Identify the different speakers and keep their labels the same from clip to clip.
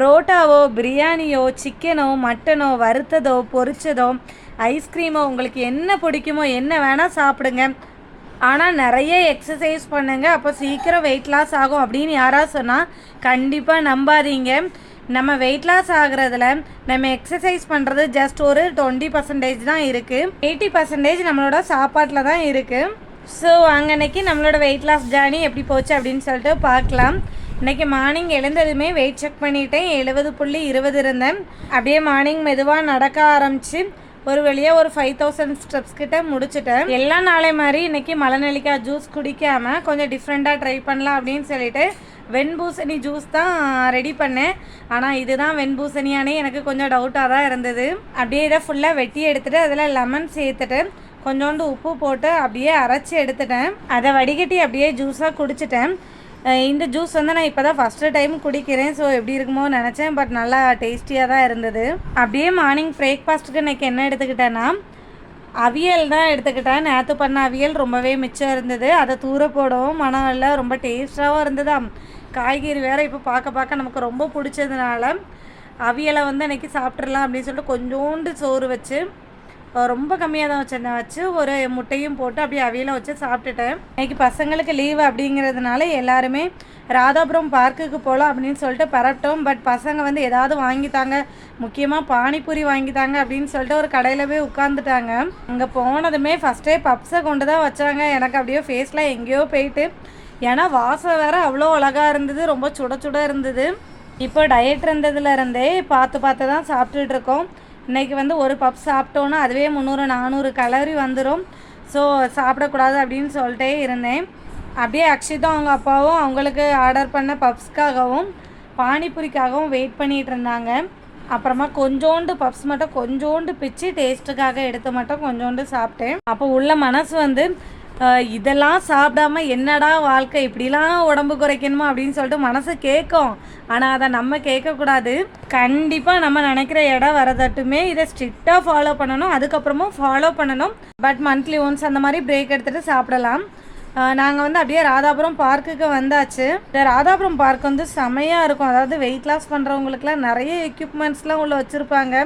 Speaker 1: புரோட்டாவோ பிரியாணியோ சிக்கனோ மட்டனோ வறுத்ததோ பொரிச்சதோ ஐஸ்கிரீமோ உங்களுக்கு என்ன பிடிக்குமோ என்ன வேணால் சாப்பிடுங்க. ஆனால் நிறைய எக்ஸசைஸ் பண்ணுங்க. அப்போ சீக்கிரம் வெயிட் லாஸ் ஆகும் அப்படின்னு யாராவது சொன்னால் கண்டிப்பாக நம்பாதீங்க. நம்ம வெயிட் லாஸ் ஆகுறதுல நம்ம எக்ஸசைஸ் பண்ணுறது ஜஸ்ட் ஒரு டுவெண்ட்டி பர்சன்டேஜ் தான் இருக்குது எயிட்டி பர்சன்டேஜ் நம்மளோட சாப்பாட்டில் தான் இருக்குது ஸோ அங்கன்னைக்கு நம்மளோட வெயிட் லாஸ் ஜேர்னி எப்படி போச்சு அப்படின்னு சொல்லிட்டு பார்க்கலாம். இன்றைக்கி மார்னிங் எழுந்ததுமே வெயிட் செக் பண்ணிட்டேன். எழுபது புள்ளி இருபது இருந்தேன். அப்படியே மார்னிங் மெதுவாக நடக்க ஆரம்பிச்சு ஒரு வழியாக ஒரு ஃபைவ் தௌசண்ட் ஸ்டெப்ஸ் கிட்ட முடிச்சிட்டேன். எல்லா நாளை மாதிரி இன்னைக்கு மலைநெல்லிக்காய் ஜூஸ் குடிக்காம கொஞ்சம் டிஃப்ரெண்ட்டாக ட்ரை பண்ணலாம் அப்படின்னு சொல்லிட்டு வெண்பூசணி ஜூஸ் தான் ரெடி பண்ணேன். ஆனால் இதுதான் வெண்பூசணியானே எனக்கு கொஞ்சம் டவுட்டாக தான் இருந்தது. அப்படியே இதை ஃபுல்லாக வெட்டி எடுத்துட்டு அதில் லெமன் சேர்த்துட்டு கொஞ்சோண்டு உப்பு போட்டு அப்படியே அரைச்சி எடுத்துட்டேன். அதை வடிகட்டி அப்படியே ஜூஸாக குடிச்சிட்டேன். இந்த ஜூஸ் வந்து நான் இப்போ தான் ஃபஸ்ட்டு டைம் குடிக்கிறேன். ஸோ எப்படி இருக்குமோ நினச்சேன். பட் நல்லா டேஸ்டியாக தான் இருந்தது. அப்படியே மார்னிங் பிரேக்ஃபாஸ்ட்டுக்கு இன்றைக்கி என்ன எடுத்துக்கிட்டேன்னா அவியல் தான் எடுத்துக்கிட்டேன். நேற்று பண்ண அவியல் ரொம்பவே மிச்சம் இருந்தது. அதை தூர போடவும் மனம் இல்லை. ரொம்ப டேஸ்ட்டாகவும் இருந்ததா. காய்கறி வேறு இப்போ பார்க்க பார்க்க நமக்கு ரொம்ப பிடிச்சதுனால அவியலை வந்து இன்றைக்கி சாப்பிட்றலாம் அப்படின்னு சொல்லிட்டு கொஞ்சோண்டு சோறு வச்சு ரொம்ப கம்மியாக தான் வச்சிருந்தேன் வச்சு ஒரு முட்டையும் போட்டு அப்படியே அவியலை வச்சு சாப்பிட்டுட்டேன். இன்னைக்கு பசங்களுக்கு லீவு அப்படிங்கிறதுனால எல்லாருமே ராதாபுரம் பார்க்குக்கு போகலாம் அப்படின்னு சொல்லிட்டு பரட்டோம். பட் பசங்க வந்து ஏதாவது வாங்கித்தாங்க. முக்கியமாக பானிபூரி வாங்கித்தாங்க அப்படின்னு சொல்லிட்டு ஒரு கடையில் போய் உட்காந்துட்டாங்க அங்கே போனதுமே ஃபஸ்ட்டே பப்ஸை கொண்டு தான் வச்சாங்க. எனக்கு அப்படியே ஃபேஸில் எங்கேயோ போயிட்டு. ஏன்னா வாசம் வேற அவ்வளோ அழகாக இருந்தது. ரொம்ப சுட சுட இருந்தது. இப்போ டயட் இருந்ததுலேருந்தே பார்த்து பார்த்து தான் சாப்பிட்டுட்டு இருக்கோம். இன்றைக்கி வந்து ஒரு பப் சாப்பிட்டோன்னா அதுவே முந்நூறு நானூறு கலரி வந்துடும் ஸோ சாப்பிடக்கூடாது அப்படின்னு சொல்லிட்டே இருந்தேன். அப்படியே அக்ஷிதம் அவங்க அப்பாவும் அவங்களுக்கு ஆர்டர் பண்ண பப்ஸ்க்காகவும் பானிபூரிக்காகவும் வெயிட் பண்ணிகிட்டு இருந்தாங்க. அப்புறமா கொஞ்சோண்டு பப்ஸ் மட்டும் கொஞ்சோண்டு பிச்சு டேஸ்ட்டுக்காக எடுத்து மட்டும் கொஞ்சோண்டு சாப்பிட்டேன். அப்போ உள்ள மனசு வந்து இதெல்லாம் சாப்பிடாம என்னடா வாழ்க்கை? இப்படிலாம் உடம்பு குறைக்கணுமா அப்படின்னு சொல்லிட்டு மனசு கேட்கும். ஆனால் அதை நம்ம கேட்கக்கூடாது. கண்டிப்பாக நம்ம நினைக்கிற இடம் வரதட்டுமே இதை ஸ்ட்ரிக்டாக ஃபாலோ பண்ணணும். அதுக்கப்புறமும் ஃபாலோ பண்ணணும். பட் மந்த்லி ஒன்ஸ் அந்த மாதிரி பிரேக் எடுத்துகிட்டு சாப்பிடலாம். நாங்கள் வந்து அப்படியே ராதாபுரம் பார்க்குக்கு வந்தாச்சு. இந்த ராதாபுரம் பார்க் வந்து செமையாக இருக்கும். அதாவது வெயிட் லாஸ் பண்ணுறவங்களுக்குலாம் நிறைய எக்யூப்மெண்ட்ஸ்லாம் உள்ள வச்சுருப்பாங்க.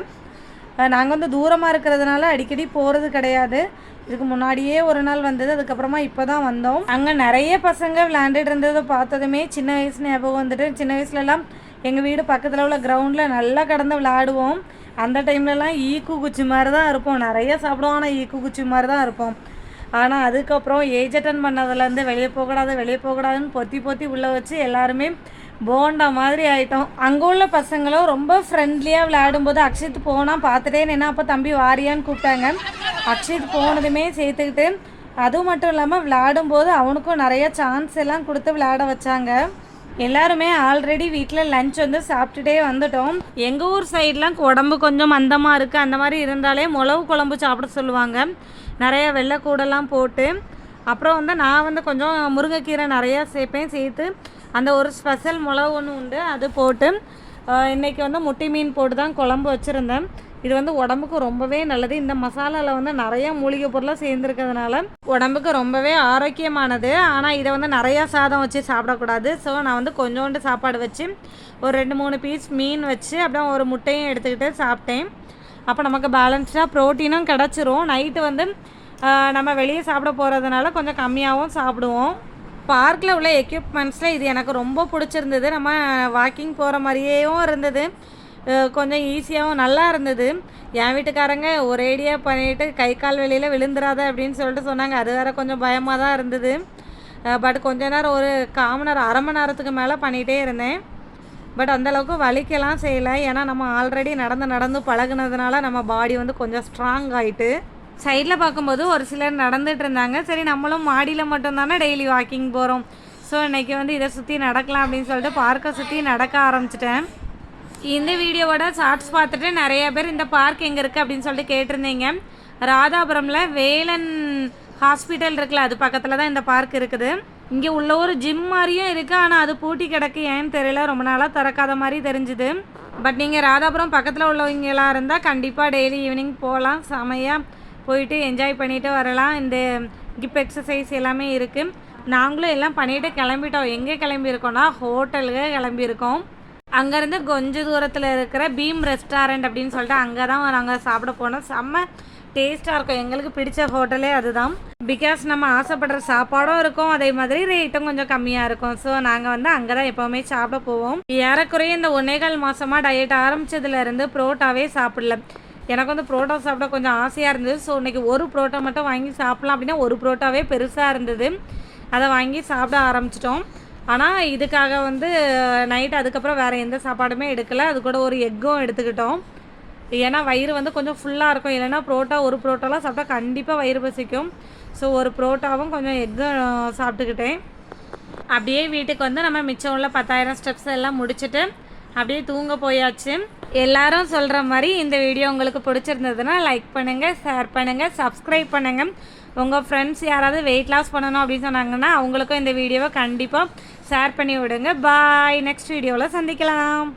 Speaker 1: நாங்கள் வந்து தூரமாக இருக்கிறதுனால அடிக்கடி போகிறது கிடையாது. இதுக்கு முன்னாடியே ஒரு நாள் வந்தது அதுக்கப்புறமா இப்போ தான் வந்தோம். அங்கே நிறைய பசங்க விளையாண்டுட்டு இருந்ததை பார்த்ததுமே சின்ன வயசு ஞாபகம் வந்துட்டு சின்ன வயசுலலாம் எங்கள் வீடு பக்கத்தில் உள்ள கிரவுண்டில் நல்லா கடந்து விளையாடுவோம். அந்த டைம்லலாம் ஈக்கு குச்சி மாதிரி தான் இருப்போம். நிறைய சாப்பிடுவோம் ஆனால் ஈக்கு குச்சி மாதிரி தான் இருப்போம். ஆனால் அதுக்கப்புறம் ஏஜ் அட்டன் பண்ணதுலேருந்து வெளியே போகக்கூடாது வெளியே போகக்கூடாதுன்னு பொத்தி பொத்தி உள்ளே வச்சு எல்லாருமே போண்டா மாதிரி ஆயிட்டோம். அங்கே உள்ள பசங்களும் ரொம்ப ஃப்ரெண்ட்லியாக விளையாடும்போது அக்ஷித் போனால் பார்த்துட்டே நின்னா அப்போ தம்பி வாரியான்னு கூப்பிட்டாங்க. அக்ஷித் போனதுமே சேர்த்துக்கிட்டு அது மட்டும் இல்லாமல் விளையாடும்போது அவனுக்கும் நிறைய சான்ஸ் எல்லாம் கொடுத்து விளையாட வச்சாங்க. எல்லாருமே ஆல்ரெடி வீட்டில் லஞ்ச் வந்து சாப்பிட்டுட்டே வந்துட்டோம். எங்கள் ஊர் சைட்லாம் உடம்பு கொஞ்சம் மந்தமாக இருக்குது அந்த மாதிரி இருந்தாலே முளவு குழம்பு சாப்பிட சொல்லுவாங்க. நிறைய வெள்ளைக்கூடெல்லாம் போட்டு அப்புறம் வந்து நான் வந்து கொஞ்சம் முருங்கைக்கீரை நிறையா சேர்ப்பேன். சேர்த்து அந்த ஒரு ஸ்பெஷல் மிளகு ஒன்று உண்டு. அது போட்டு இன்றைக்கி வந்து முட்டை மீன் போட்டு தான் குழம்பு வச்சுருந்தேன். இது வந்து உடம்புக்கு ரொம்பவே நல்லது. இந்த மசாலாவில் வந்து நிறைய மூலிகை பொருளாக சேர்ந்துருக்கிறதுனால உடம்புக்கு ரொம்பவே ஆரோக்கியமானது. ஆனால் இதை வந்து நிறையா சாதம் வச்சு சாப்பிடக்கூடாது. ஸோ நான் வந்து கொஞ்சோண்டு சாப்பாடு வச்சு ஒரு ரெண்டு மூணு பீஸ் மீன் வச்சு அப்படியே ஒரு முட்டையும் எடுத்துக்கிட்டு சாப்பிட்டேன். அப்போ நமக்கு பேலன்ஸ்டாக ப்ரோட்டீனும் கிடச்சிரும். நைட்டு வந்து நம்ம வெளியே சாப்பிட போகிறதுனால கொஞ்சம் கம்மியாகவும் சாப்பிடுவோம். பார்க்கில் உள்ள எக்யூப்மெண்ட்ஸில் இது எனக்கு ரொம்ப பிடிச்சிருந்தது. நம்ம வாக்கிங் போகிற மாதிரியேவும் இருந்தது. கொஞ்சம் ஈஸியாகவும் நல்லா இருந்தது. என் வீட்டுக்காரங்க ஒரேடியாக பண்ணிட்டு கை கால் வெளியில் விழுந்துராத அப்படின்னு சொல்லிட்டு சொன்னாங்க. அது வேறு கொஞ்சம் பயமாக தான் இருந்தது. பட் கொஞ்ச நேரம் ஒரு காமன் நேரம் அரை மணி நேரத்துக்கு மேலே பண்ணிகிட்டே இருந்தேன். பட் அந்தளவுக்கு வலிக்கெல்லாம் வலிக்கலாம் செய்யலை. ஏன்னா நம்ம ஆல்ரெடி நடந்து நடந்து பழகுனதுனால நம்ம பாடி வந்து கொஞ்சம் ஸ்ட்ராங் ஆகிட்டு சைடில் பார்க்கும்போது ஒரு சிலர் நடந்துட்டு இருந்தாங்க சரி நம்மளும் மாடியில் மட்டும்தானே டெய்லி வாக்கிங் போகிறோம் ஸோ இன்றைக்கி வந்து இதை சுற்றி நடக்கலாம் அப்படின்னு சொல்லிட்டு பார்க்கை சுற்றி நடக்க ஆரம்பிச்சிட்டேன். இந்த வீடியோவோட ஷார்ட்ஸ் பார்த்துட்டு நிறைய பேர் இந்த பார்க் எங்கே இருக்குது அப்படின்னு சொல்லிட்டு கேட்டிருந்தீங்க. ராதாபுரமில் வேலன் ஹாஸ்பிட்டல் இருக்குல்ல அது பக்கத்தில் தான் இந்த பார்க் இருக்குது. இங்கே உள்ள ஒரு ஜிம் மாதிரியும் இருக்குது ஆனால் அது பூட்டி கிடக்கு ஏன்னு தெரியல. ரொம்ப நாளாக திறக்காத மாதிரி தெரிஞ்சுது. பட் நீங்கள் ராதாபுரம் பக்கத்தில் உள்ளவங்களாக இருந்தால் கண்டிப்பாக டெய்லி ஈவினிங் போகலாம் செமையாக போயிட்டு என்ஜாய் பண்ணிட்டு வரலாம். இந்த கிப் எக்ஸசைஸ் எல்லாமே இருக்குது நாங்களும் எல்லாம் பண்ணிவிட்டு கிளம்பிட்டோம். எங்கே கிளம்பியிருக்கோன்னா ஹோட்டலுக்கு கிளம்பியிருக்கோம். அங்கேருந்து கொஞ்ச தூரத்தில் இருக்கிற பீம் ரெஸ்டாரண்ட் அப்படின்னு சொல்லிட்டு அங்கே தான் நாங்கள் சாப்பிட போனோம். செம்ம டேஸ்ட்டாக இருக்கும். எங்களுக்கு பிடிச்ச ஹோட்டலே அதுதான். பிகாஸ் நம்ம ஆசைப்படுற சாப்பாடும் இருக்கும். அதே மாதிரி ரேட்டும் கொஞ்சம் கம்மியாக இருக்கும். ஸோ நாங்கள் வந்து அங்கே தான் எப்போவுமே சாப்பிட போவோம். ஏறக்குறைய இந்த ஒன்னேகால் மாதமாக டயட் ஆரம்பித்ததுலேருந்து புரோட்டாவே சாப்பிடல. எனக்கு வந்து புரோட்டா சாப்பிட கொஞ்சம் ஆசையாக இருந்தது. ஸோ இன்றைக்கி ஒரு புரோட்டா மட்டும் வாங்கி சாப்பிட்லாம் அப்படின்னா ஒரு புரோட்டாவே பெருசாக இருந்தது. அதை வாங்கி சாப்பிட ஆரம்பிச்சிட்டோம். ஆனால் இதுக்காக வந்து நைட் அதுக்கப்புறம் வேறு எந்த சாப்பாடுமே எடுக்கலை. அது கூட ஒரு எக்கும் எடுத்துக்கிட்டோம். ஏன்னா வயிறு வந்து கொஞ்சம் ஃபுல்லாக இருக்கும். இல்லைன்னா புரோட்டா ஒரு புரோட்டாலாம் சாப்பிட்டா கண்டிப்பாக வயிறு பசிக்கும். ஸோ ஒரு புரோட்டாவும் கொஞ்சம் எக்கும் சாப்பிட்டுக்கிட்டேன். அப்படியே வீட்டுக்கு வந்து நம்ம மிச்சம் உள்ள பத்தாயிரம் ஸ்டெப்ஸ் எல்லாம் முடிச்சுட்டு அப்படியே தூங்க போயாச்சு. எல்லாரும் சொல்கிற மாதிரி இந்த வீடியோ உங்களுக்கு பிடிச்சிருந்ததுன்னா லைக் பண்ணுங்கள் ஷேர் பண்ணுங்கள் சப்ஸ்கிரைப் பண்ணுங்கள் உங்கள் ஃப்ரெண்ட்ஸ் யாராவது வெயிட் லாஸ் பண்ணணும் அப்படின்னு சொன்னாங்கன்னா அவங்களுக்கும் இந்த வீடியோவை கண்டிப்பாக ஷேர் பண்ணி விடுங்க. பாய் நெக்ஸ்ட் வீடியோவில் சந்திக்கலாம்.